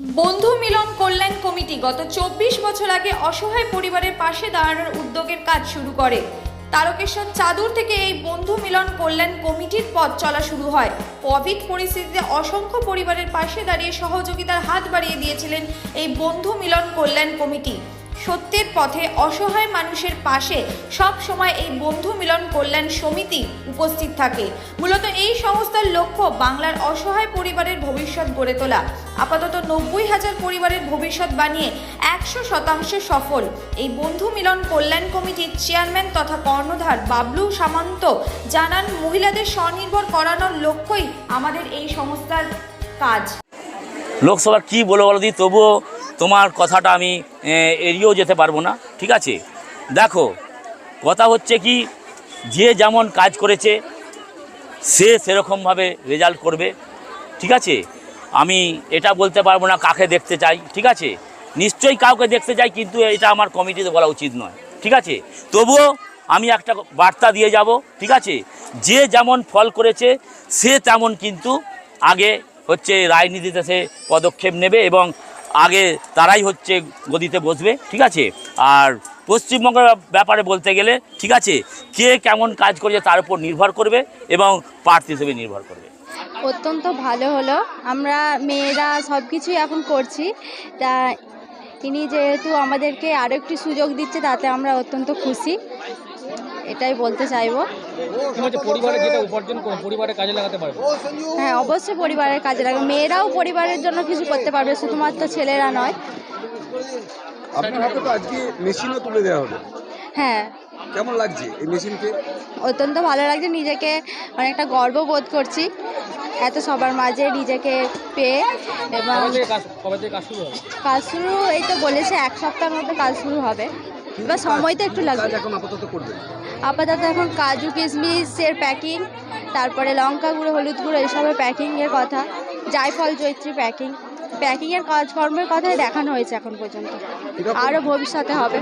বন্ধু মিলন কল্যাণ কমিটি গত চব্বিশ বছর আগে অসহায় পরিবারের পাশে দাঁড়ানোর উদ্যোগের কাজ শুরু করে। তারকেশ্বর চাদুর থেকে এই বন্ধু মিলন কল্যাণ কমিটির পথ চলা শুরু হয়। কোভিড পরিস্থিতিতে অসংখ্য পরিবারের পাশে দাঁড়িয়ে সহযোগিতার হাত বাড়িয়ে দিয়েছিলেন এই বন্ধু মিলন কল্যাণ কমিটি। সত্যের পথে অসহায় মানুষের পাশে সব সময় এই বন্ধু মিলন কল্যাণ সমিতি উপস্থিত থাকে। মূলত এই সংস্থার লক্ষ্য বাংলার অসহায় পরিবারের ভবিষ্যৎ গড়ে তোলা। আপাতত নব্বই হাজার পরিবারের ভবিষ্যৎ বানিয়ে একশো শতাংশ সফল। এই বন্ধু মিলন কল্যাণ কমিটির চেয়ারম্যান তথা কর্ণধার বাবলু সামন্ত জানান, মহিলাদের স্বনির্ভর করানোর লক্ষ্যই আমাদের এই সংস্থার কাজ। লোকসভা কি বলো বলো দি, তবুও তোমার কথাটা আমি এড়িয়েও যেতে পারব না। ঠিক আছে? দেখো, কথা হচ্ছে কি, যে যেমন কাজ করেছে, সে সেরকমভাবে রেজাল্ট করবে। ঠিক আছে? আমি এটা বলতে পারব না কাকে দেখতে চাই। ঠিক আছে? নিশ্চয়ই কাউকে দেখতে চাই, কিন্তু এটা আমার কমিটিতে বলা উচিত নয়। ঠিক আছে? তবুও আমি একটা বার্তা দিয়ে যাব। ঠিক আছে? যে যেমন ফল করেছে, সে তেমন কিন্তু আগে হচ্ছে রাজনীতিতে সে পদক্ষেপ নেবে এবং আগে তারাই হচ্ছে গদিতে বসবে, ঠিক আছে? আর পশ্চিমবঙ্গের ব্যাপারে বলতে গেলে, ঠিক আছে, কে কেমন কাজ করেছে তার উপর নির্ভর করবে এবং প্রার্থী হিসেবে নির্ভর করবে। অত্যন্ত ভালো হলো। আমরা মেয়েরা সব কিছুই এখন করছি। তা তিনি যেহেতু আমাদেরকে আরও একটি সুযোগ দিচ্ছে, তাতে আমরা অত্যন্ত খুশি। এটাই বলতে চাইব। পরিবারে যেটা উপার্জন পরিবারে কাজে লাগাতে পারবে। হ্যাঁ অবশ্যই পরিবারের কাজে লাগবে। মেয়েরাও পরিবারের জন্য কিছু করতে পারবে শুধুমাত্র ছেলেরা নয়। আপনার হাতে তো আজকে মেশিনও তুলে দেওয়া হলো। হ্যাঁ। কেমন লাগছে এই মেশিনকে অত্যন্ত ভালো লাগছে নিজেকে অনেকটা গর্ব বোধ করছি। এত সবার মাঝে নিজেকে পেয়ে এবং কাজ কবে থেকে কাজ শুরু কাজ শুরু এই তো বলেছে এক সপ্তাহের মধ্যে কাজ শুরু হবে। এবার সময় তো একটু লাগবে। এখন আপাতত করবেন আপাতত এখন কাজু কিশমিশের প্যাকিং তারপরে লঙ্কা গুঁড়ো হলুদ গুঁড়ো এসবের প্যাকিংয়ের কথা। জায়ফল জৈত্রী প্যাকিং প্যাকিংয়ের কাজকর্মের কথাই দেখানো হয়েছে এখন পর্যন্ত। আরও ভবিষ্যতে হবে।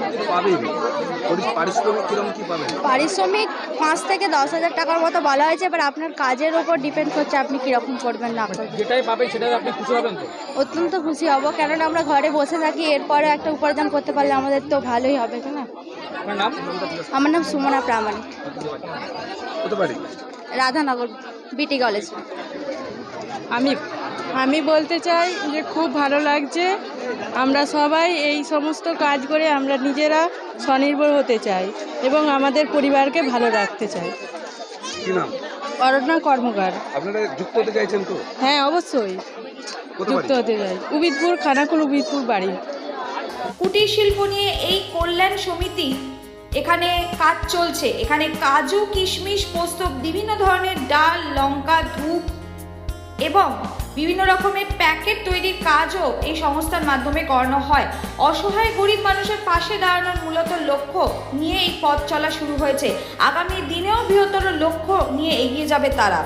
পারিশ্রমিক পাঁচ থেকে দশ হাজার টাকার মতো বলা হয়েছে এবার আপনার কাজের ওপর ডিপেন্ড করছে আপনি কীরকম করবেন না করবেন। যেটাই পাবেন সেটাই আপনি খুশি হবেন অত্যন্ত খুশি হব কেননা আমরা ঘরে বসে থাকি এরপরে একটা উপার্জন করতে পারলে আমাদের তো ভালোই হবে না? আমার নাম সুমনা প্রামাণিক। রাধানগর বিটি কলেজ। আমি আমি বলতে চাই যে খুব ভালো লাগছে। আমরা সবাই এই সমস্ত কাজ করে আমরা নিজেরা স্বনির্ভর হতে চাই এবং আমাদের পরিবারকে ভালো রাখতে চাই। কি নাম? অরণ্যা কর্মকার। আপনারা যুক্ত হতে চাইছেন তো? হ্যাঁ অবশ্যই। যুক্ত হতে চাই। উবিদপুর খানাকুল উবিদপুর বাড়ি। কুটির শিল্প নিয়ে এই কল্যাণ সমিতি এখানে কাজ চলছে। এখানে কাজু কিশমিশ পোস্ত বিভিন্ন ধরনের ডাল লঙ্কা ধূপ এবং বিভিন্ন রকমের প্যাকেট তৈরির কাজও এই সংস্থার মাধ্যমে করানো হয়। অসহায় গরিব মানুষের পাশে দাঁড়ানোর মূলত লক্ষ্য নিয়ে এই পথ চলা শুরু হয়েছে। আগামী দিনেও বৃহত্তর লক্ষ্য নিয়ে এগিয়ে যাবে তারা।